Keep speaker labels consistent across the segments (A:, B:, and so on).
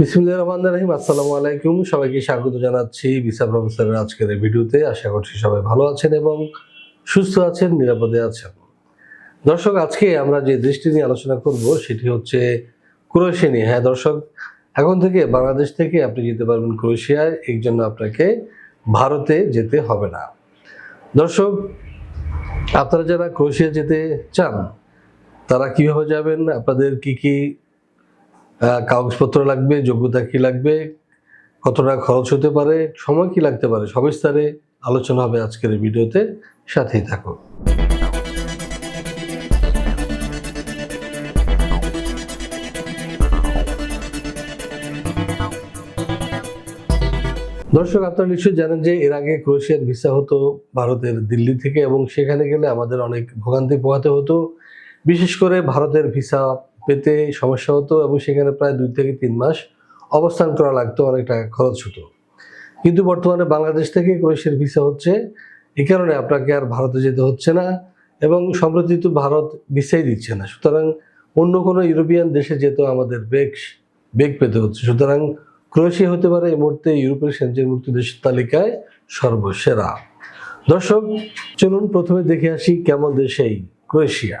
A: বিসমুল্লাহ রহমান রহিম, আসসালামু আলাইকুম। সবাইকে স্বাগত জানাচ্ছি ভিসা প্রফেসরের আজকের এই ভিডিওতে। আশা করছি সবাই ভালো আছেন এবং সুস্থ আছেন, নিরাপদে আছেন। দর্শক, আজকে আমরা যে দেশটি নিয়ে আলোচনা করব সেটি হচ্ছে ক্রোয়েশিয়া নিয়ে। হ্যাঁ দর্শক, এখন থেকে বাংলাদেশ থেকে আপনি যেতে পারবেন ক্রোয়েশিয়ায়, এর জন্য আপনাকে ভারতে যেতে হবে না। দর্শক, আপনারা যারা ক্রোয়েশিয়া যেতে চান, তারা কীভাবে যাবেন? আপনাদের কি কি কাগজপত্র লাগবে, যোগ্যতা কি লাগবে কত টাকা খরচ হতে পারে, সময় কি লাগতে পারে সবিস্তারে আলোচনা হবে আজকের এই ভিডিওতে। সাথেই থাকুন। দর্শক, আপনারা নিশ্চয়ই জানেন যে এর আগে ক্রোয়েশিয়ার ভিসা হতো ভারতের দিল্লি থেকে এবং সেখানে গেলে আমাদের অনেক ভোগান্তি পোহাতে হতো। বিশেষ করে ভারতের ভিসা পেতে সমস্যা হতো এবং সেখানে প্রায় দুই থেকে তিন মাস অবস্থান করা লাগতো অনেক টাকা খরচ হতো। কিন্তু বর্তমানে বাংলাদেশ থেকে ক্রোয়েশিয়ার ভিসা হচ্ছে এই কারণে আপনাকে আর ভারতে যেতে হচ্ছে না এবং সম্প্রতি তো ভারত ভিসাই দিচ্ছে না। সুতরাং অন্য কোনো ইউরোপিয়ান দেশে যেতেও আমাদের বেগ বেগ পেতে হচ্ছে। সুতরাং ক্রোয়েশিয়া হতে পারে এই মুহূর্তে ইউরোপের সেঞ্চুরি মুক্ত দেশের তালিকায় সর্বসেরা। দর্শক, চলুন প্রথমে দেখে আসি কেমন দেশ এই ক্রোয়েশিয়া।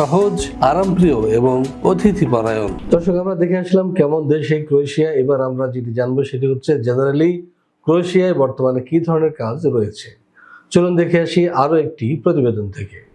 A: সহজ, আরামপ্রিয় এবং অতিথি পরায়ণ দর্শক, আমরা দেখে আসলাম কেমন দেশ এই ক্রোয়েশিয়া। এবার আমরা যেটি জানব সেটি হচ্ছে জেনারেলি ক্রোয়েশিয়ায় বর্তমানে কি ধরনের কাজ রয়েছে। চলুন দেখে আসি আরও একটি প্রতিবেদন থেকে।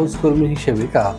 A: হাউস কর্মী হিসেবে কাজ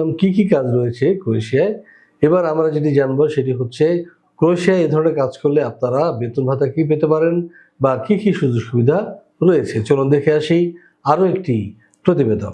A: কি কি কাজ রয়েছে ক্রোয়েশিয়ায়? এবার আমরা যেটি জানব সেটি হচ্ছে ক্রোয়েশিয়ায় এই ধরনের কাজ করলে আপনারা বেতন ভাতা কি পেতে পারেন বা কি কি সুযোগ সুবিধা রয়েছে? চলুন দেখে আসি আরও একটি প্রতিবেদন।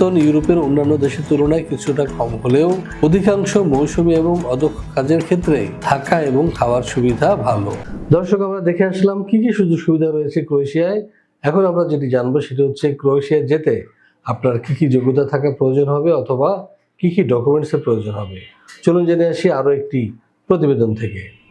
A: ইউরোপের অন্যান্য দেশের তুলনায় কিছুটা কম হলেও অধিকাংশ মৌসুমী এবং অদক্ষ কাজের ক্ষেত্রে থাকা এবং খাওয়ার সুবিধা ভালো। দর্শক, আমরা দেখে আসলাম কি কি সুযোগ সুবিধা রয়েছে ক্রোয়েশিয়ায়। এখন আমরা যেটি জানব সেটি হচ্ছে ক্রোয়েশিয়ায় যেতে আপনার কি কি যোগ্যতা থাকা প্রয়োজন হবে অথবা কি কি ডকুমেন্টসের প্রয়োজন হবে। চলুন জেনে আসি আরও একটি প্রতিবেদন থেকে।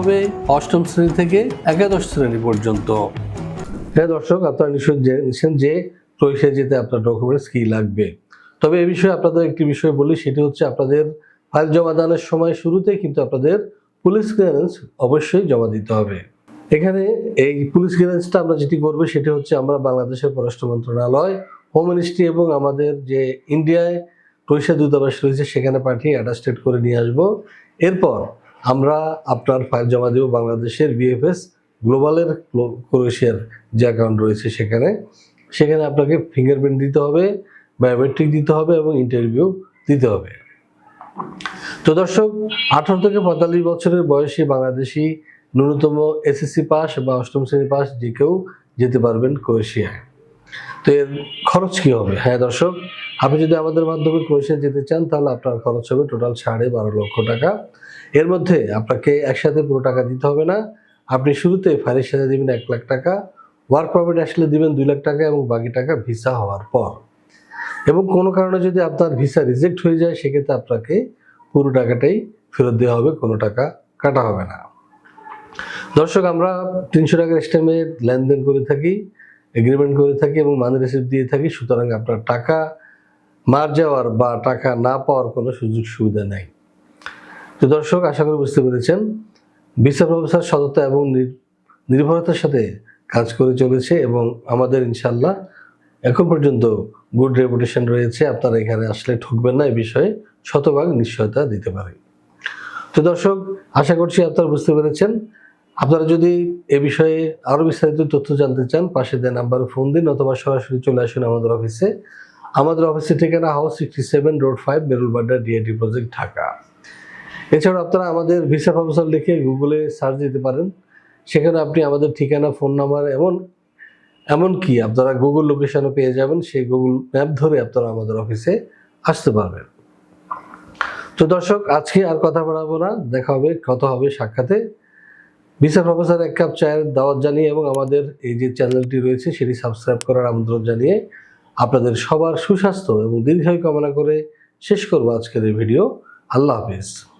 A: হবে অষ্টম শ্রেণি থেকে একাদশ শ্রেণি পর্যন্ত। হ্যাঁ দর্শক, আপনারা নিশ্চয়ই জেনেছেন যে ক্রোয়েশিয়া যেতে আপনার ডকুমেন্টস কী লাগবে। তবে এ বিষয়ে আপনাদের একটি বিষয় বলি, সেটি হচ্ছে আপনাদের ফাইল জমা দানের সময় শুরুতে কিন্তু আপনাদের পুলিশ ক্লিয়ারেন্স অবশ্যই জমা দিতে হবে। এখানে এই পুলিশ ক্লিয়ারেন্সটা আমরা যেটি করব, সেটি হচ্ছে আমরা বাংলাদেশের পররাষ্ট্র মন্ত্রণালয় হোম মিনিস্ট্রি এবং আমাদের যে ইন্ডিয়ায় ক্রোয়েশিয়া দূতাবাস রয়েছে, সেখানে পাঠিয়ে অ্যাটাস্টেড করে নিয়ে আসব। এরপর আমরা আপনার ফাইল জমা দেব বাংলাদেশের বিএফএস গ্লোবালের ক্রোয়েশিয়ার যে অ্যাকাউন্ট রয়েছে সেখানে। সেখানে আপনাকে ফিঙ্গারপ্রিন্ট দিতে হবে বায়োমেট্রিক দিতে হবে এবং ইন্টারভিউ দিতে হবে। তো দর্শক, আঠারো থেকে পঁয়তাল্লিশ বছরের বয়সী বাংলাদেশি ন্যূনতম এসএসসি পাস বা অষ্টম শ্রেণি পাস যে কেউ যেতে পারবেন ক্রোয়েশিয়ায় তো এর খরচ কি হবে? হ্যাঁ দর্শক, আপনি যদি আমাদের মাধ্যমে ক্রোয়েশিয়া যেতে চান, তাহলে আপনার খরচ হবে টোটাল সাড়ে বারো লক্ষ টাকা। এর মধ্যে আপনাকে একসাথে পুরো টাকা দিতে হবে না। আপনি শুরুতে ফাইলের সাথে দিবেন এক লাখ টাকা, ওয়ার্ক পারমিট আসলে দিবেন দুই লাখ টাকা এবং বাকি টাকা ভিসা হওয়ার পর। এবং কোনো কারণে যদি আপনার ভিসা রিজেক্ট হয়ে যায়, সেক্ষেত্রে আপনাকে পুরো টাকাটাই ফেরত দেওয়া হবে, কোনো টাকা কাটা হবে না। দর্শক, আমরা তিনশো টাকার স্টেমে লেনদেন করে থাকি। এগ্রিমেন্ট করে থাকি এবং মানি রিসিপ্ট দিয়ে থাকি, সুতরাং আপনার টাকা মার যাওয়ার বা টাকা না পাওয়ার কোনো সুযোগ সুবিধা নেই। তো দর্শক, আশা করি বুঝতে পেরেছেন ভিসা ব্যবস্থার সততা এবং নির- নির্ভরতার সাথে কাজ করে চলেছে এবং আমাদের ইনশাল্লাহ এখন পর্যন্ত গুড রেপুটেশন রয়েছে। আপনারা এখানে আসলে ঠকবেন না এই বিষয়ে শতভাগ নিশ্চয়তা দিতে পারি। তো দর্শক, আশা করছি আপনারা বুঝতে পেরেছেন। আপনারা যদি এ বিষয়ে আরও বিস্তারিত তথ্য জানতে চান, পাশে দেওয়া নাম্বারে ফোন দিন অথবা সরাসরি চলে আসুন আমাদের অফিসে। আমাদের অফিসের ঠিকানা house sixty seven road five বেরুলবাড্ডা DIT project Dhaka. এছাড়াও আপনারা আমাদের ভিসা প্রফেসর লিখে গুগলে সার্চ দিতে পারেন। সেখানে আপনি আমাদের ঠিকানা ফোন নাম্বার এমন এমনকি আপনারা গুগল লোকেশনও পেয়ে যাবেন, সেই গুগল ম্যাপ ধরে আপনারা আমাদের অফিসে আসতে পারবেন। তো দর্শক, আজকে আর কথা বাড়াবো না। দেখা হবে, কথা হবে সাক্ষাতে। ভিসা প্রফেসর, এক কাপ চায়ের দাওয়াত জানিয়ে এবং আমাদের এই যে চ্যানেলটি রয়েছে সেটি সাবস্ক্রাইব করার আমন্ত্রণ জানিয়ে আপনাদের সবার সুস্বাস্থ্য এবং দীর্ঘায়ু কামনা করে শেষ করব আজকের এই ভিডিও। আল্লাহ হাফিজ।